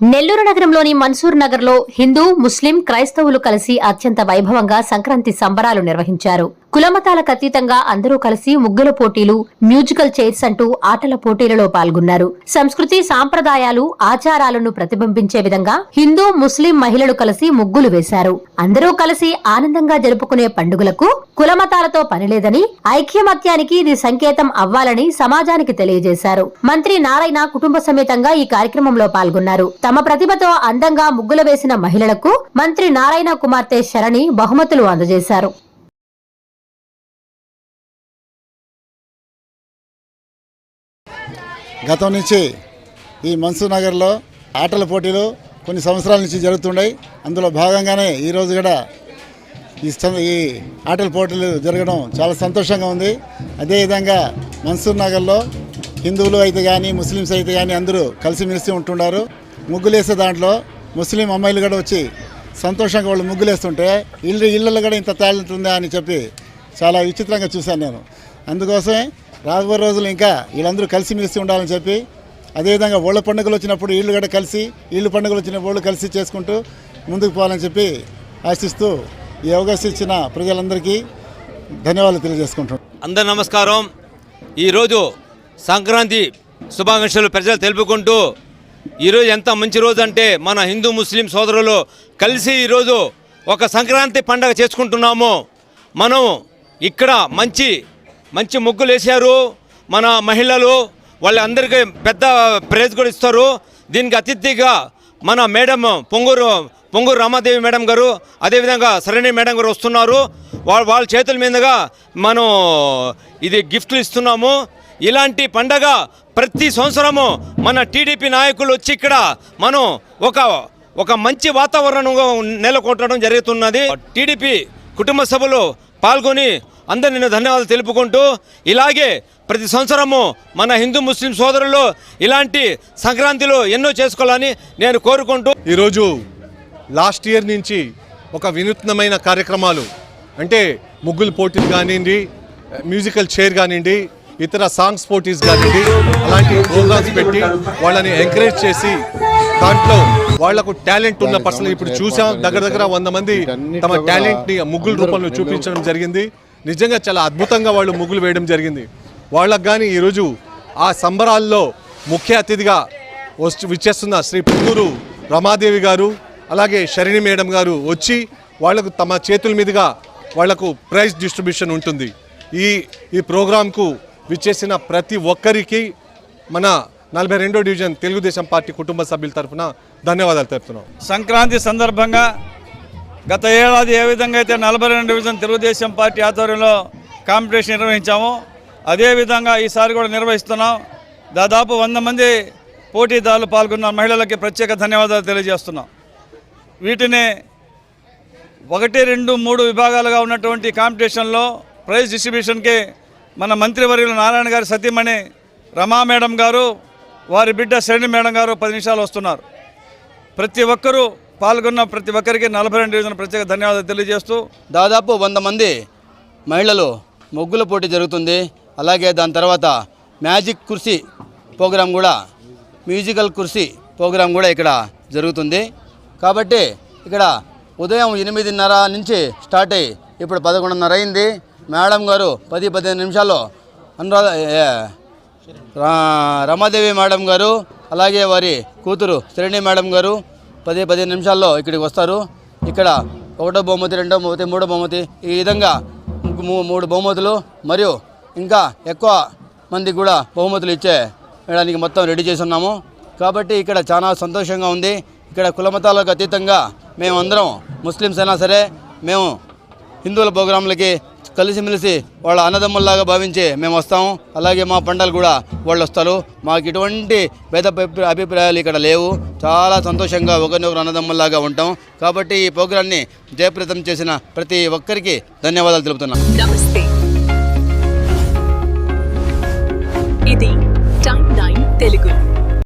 నెల్లూరు నగరంలోని మన్సూర్ నగర్లో హిందూ ముస్లిం క్రైస్తవులు కలిసి అత్యంత వైభవంగా సంక్రాంతి సంబరాలు నిర్వహించారు. కులమతాలకు అతీతంగా అందరూ కలిసి ముగ్గుల పోటీలు మ్యూజికల్ చైర్స్ అంటూ ఆటల పోటీలలో పాల్గొన్నారు. సంస్కృతి సాంప్రదాయాలు ఆచారాలను ప్రతిబింబించే విధంగా హిందూ ముస్లిం మహిళలు కలిసి ముగ్గులు వేశారు. అందరూ కలిసి ఆనందంగా జరుపుకునే పండుగలకు కులమతాలతో పనిలేదని ఐక్యమత్యానికి ఇది సంకేతం అవ్వాలని సమాజానికి తెలియజేశారు. మంత్రి నారాయణ కుటుంబ సమేతంగా ఈ కార్యక్రమంలో పాల్గొన్నారు. తమ ప్రతిభతో అందంగా ముగ్గులు వేసిన మహిళలకు మంత్రి నారాయణ కుమార్తె శరణి బహుమతులు అందజేశారు. గతం నుంచి ఈ మన్సూర్ నగర్లో ఆటల పోటీలు కొన్ని సంవత్సరాల నుంచి జరుగుతున్నాయి అందులో భాగంగానే ఈరోజు కూడా ఈ ఈ ఆటల పోటీలు జరగడం చాలా సంతోషంగా ఉంది. అదేవిధంగా మన్సూర్ నగర్లో హిందువులు అయితే కానీ ముస్లిమ్స్ అయితే కానీ అందరూ కలిసిమెలిసి ఉంటున్నారు. ముగ్గులేసే దాంట్లో ముస్లిం అమ్మాయిలు కూడా వచ్చి సంతోషంగా వాళ్ళు ముగ్గులేస్తుంటే ఇల్లు ఇళ్ళల్లో కూడా ఇంత టాలెంట్ ఉందా అని చెప్పి చాలా విచిత్రంగా చూశాను నేను. అందుకోసమే రాబోయే రోజులు ఇంకా వీళ్ళందరూ కలిసిమెలిసి ఉండాలని చెప్పి అదేవిధంగా ఓళ్ళ పండుగలు వచ్చినప్పుడు వీళ్ళు కూడా కలిసి వీళ్ళు పండుగలు వచ్చినప్పుడు వాళ్ళు కలిసి చేసుకుంటూ ముందుకు పోవాలని చెప్పి ఆశిస్తూ ఈ అవకాశం ఇచ్చిన ప్రజలందరికీ ధన్యవాదాలు తెలియజేసుకుంటున్నాను అందరు నమస్కారం. ఈరోజు సంక్రాంతి శుభాకాంక్షలు ప్రజలు తెలుపుకుంటూ ఈరోజు ఎంత మంచి రోజు అంటే మన హిందూ ముస్లిం సోదరులు కలిసి ఈరోజు ఒక సంక్రాంతి పండగ చేసుకుంటున్నాము. మనం ఇక్కడ మంచి మంచి ముగ్గులు వేశారు మన మహిళలు వాళ్ళందరికీ పెద్ద ప్రైజ్ కూడా ఇస్తారు. దీనికి అతిథిగా మన మేడం పొంగూరు పొంగూరు రామాదేవి మేడం గారు అదేవిధంగా సరణి మేడం గారు వస్తున్నారు. వాళ్ళ వాళ్ళ చేతుల మీదుగా మనం ఇది గిఫ్ట్లు ఇస్తున్నాము. ఇలాంటి పండగ ప్రతి సంవత్సరము మన టీడీపీ నాయకులు వచ్చి ఇక్కడ మనం ఒక ఒక మంచి వాతావరణంగా నెలకొట్టడం జరుగుతున్నది. టీడీపీ కుటుంబ సభలు పాల్గొని అందరు నేను ధన్యవాదాలు తెలుపుకుంటూ ఇలాగే ప్రతి సంవత్సరము మన హిందూ ముస్లిం సోదరులు ఇలాంటి సంక్రాంతిలో ఎన్నో చేసుకోవాలని నేను కోరుకుంటూ ఈరోజు లాస్ట్ ఇయర్ నుంచి ఒక వినూత్నమైన కార్యక్రమాలు అంటే ముగ్గులు పోటీలు కానివ్వండి మ్యూజికల్ చైర్ కానివ్వండి ఇతర సాంగ్స్ పోటీస్ కానివ్వండి అలాంటి ప్రోగ్రామ్స్ పెట్టి వాళ్ళని ఎంకరేజ్ చేసి దాంట్లో వాళ్ళకు టాలెంట్ ఉన్న పర్సన్ ఇప్పుడు చూసాం. దగ్గర దగ్గర వంద మంది తమ టాలెంట్ని ముగ్గుల రూపంలో చూపించడం జరిగింది. నిజంగా చాలా అద్భుతంగా వాళ్ళు ముగ్గులు వేయడం జరిగింది. వాళ్ళకు కానీ ఈరోజు ఆ సంబరాల్లో ముఖ్య అతిథిగా వచ్చి విచ్చేస్తున్న శ్రీ పుత్తూరు రమాదేవి గారు అలాగే శరణి మేడం గారు వచ్చి వాళ్ళకు తమ చేతుల మీదుగా వాళ్ళకు ప్రైజ్ డిస్ట్రిబ్యూషన్ ఉంటుంది. ఈ ఈ ప్రోగ్రాంకు విచ్చేసిన ప్రతి ఒక్కరికి మన నలభై రెండో డివిజన్ తెలుగుదేశం పార్టీ కుటుంబ సభ్యుల తరఫున ధన్యవాదాలు తెలుపుతున్నాం. సంక్రాంతి సందర్భంగా గత ఏడాది ఏ విధంగా అయితే నలభై రెండు డివిజన్ తెలుగుదేశం పార్టీ ఆధ్వర్యంలో కాంపిటీషన్ నిర్వహించామో అదేవిధంగా ఈసారి కూడా నిర్వహిస్తున్నాం. దాదాపు వంద మంది పోటీదారులు పాల్గొన్న మహిళలకి ప్రత్యేక ధన్యవాదాలు తెలియజేస్తున్నాం. వీటిని ఒకటి రెండు మూడు విభాగాలుగా ఉన్నటువంటి కాంపిటీషన్లో ప్రైజ్ డిస్ట్రిబ్యూషన్కి మన మంత్రివర్యులు నారాయణ గారి సతీమణి రమా మేడం గారు వారి బిడ్డ శరణి మేడం గారు పది నిమిషాలు వస్తున్నారు. ప్రతి ఒక్కరూ పాల్గొన్న ప్రతి ఒక్కరికి నలభై రెండు డివిజన్ ప్రత్యేక ధన్యవాదాలు తెలియజేస్తూ దాదాపు వంద మంది మహిళలు ముగ్గుల పోటీ జరుగుతుంది. అలాగే దాని తర్వాత మ్యాజిక్ కుర్సీ ప్రోగ్రాం కూడా మ్యూజికల్ కుర్సీ ప్రోగ్రాం కూడా ఇక్కడ జరుగుతుంది. కాబట్టి ఇక్కడ ఉదయం ఎనిమిదిన్నర నుంచి స్టార్ట్ అయ్యి ఇప్పుడు పదకొండున్నర అయింది. మేడం గారు పది పదిహేను నిమిషాల్లో అనురాధ రమాదేవి మేడం గారు అలాగే వారి కూతురు శ్రేణి మేడం గారు పది పదిహేను నిమిషాల్లో ఇక్కడికి వస్తారు. ఇక్కడ ఒకటో బహుమతి రెండో బహుమతి మూడో బహుమతి ఈ విధంగా మూ- మూడు బహుమతులు మరియు ఇంకా ఎక్కువ మందికి కూడా బహుమతులు ఇచ్చే వేయడానికి మొత్తం రెడీ చేసి ఉన్నాము. కాబట్టి ఇక్కడ చాలా సంతోషంగా ఉంది. ఇక్కడ కులమతాలకు అతీతంగా మేమందరం ముస్లిమ్స్ అయినా సరే మేము హిందువుల ప్రోగ్రాంలకి కలిసిమెలిసి వాళ్ళ అన్నదమ్ముల్లాగా భావించి మేము వస్తాము. అలాగే మా పంటలు కూడా వాళ్ళు వస్తారు. మాకు ఇటువంటి భేద అభిప్రాయాలు ఇక్కడ లేవు. చాలా సంతోషంగా ఒకరినొకరు అన్నదమ్ముల్లాగా ఉంటాం. కాబట్టి ఈ ప్రోగ్రాన్ని జయప్రదం చేసిన ప్రతి ఒక్కరికి ధన్యవాదాలు తెలుపుతున్నాం. నమస్తే. ఇది నైన్ తెలుగు.